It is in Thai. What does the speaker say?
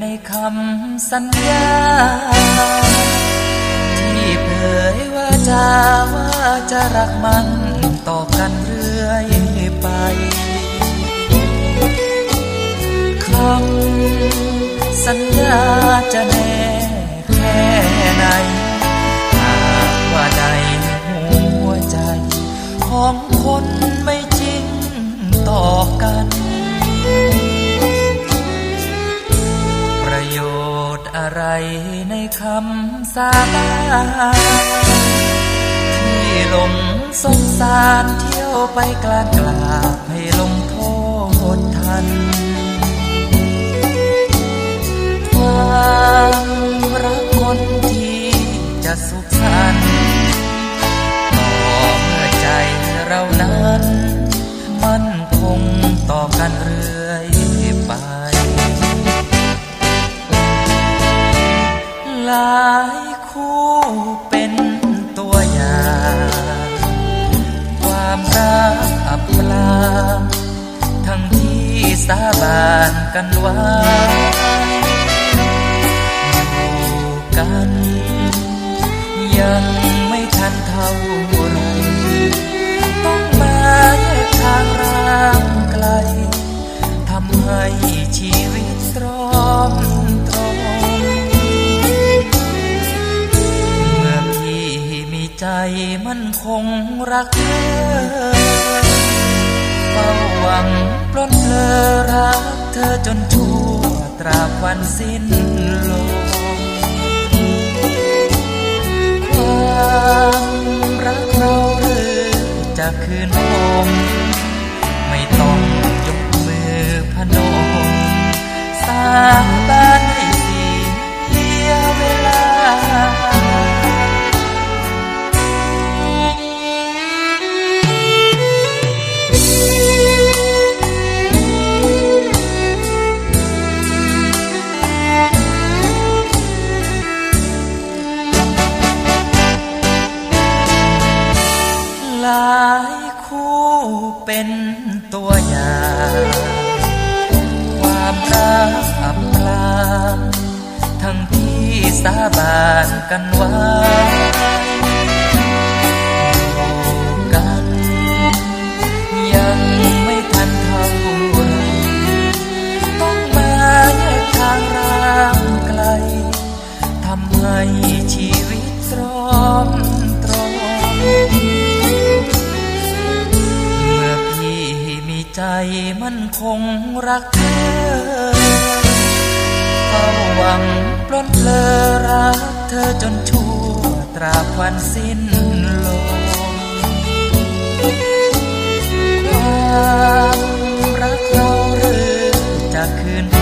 ในคำสัญญา ที่เผยว่าจาว่าจะรักมันต่อกันเรื่อยไปคำสัญญาจะแน่แค่ไหนหากว่าในหัวใจ ของคนไม่จริงต่อกัน อะไรในคำสาบานที่หลงสงสารเที่ยวไปกลางกลาบให้ลงโทษทันความรักคนที่จะสุข หลายคู่เป็นตัวอย่าง ความรักอับปลาทั้งที่สาบานกันไว้อยู่กัน มั่นคงรักเธอเฝ้าหวังปล้นเพลอรักเธอจนชั่วตราบวันสิ้น เป็นตัวอย่าง ความรักอับปลางทั้งที่สาบานกันไว้ ใจมันคงรักเธอเฝ้าหวังปล้นเลอรักเธอจนชั่วตราบวันสิ้นลมความรักเราหรือจะคืน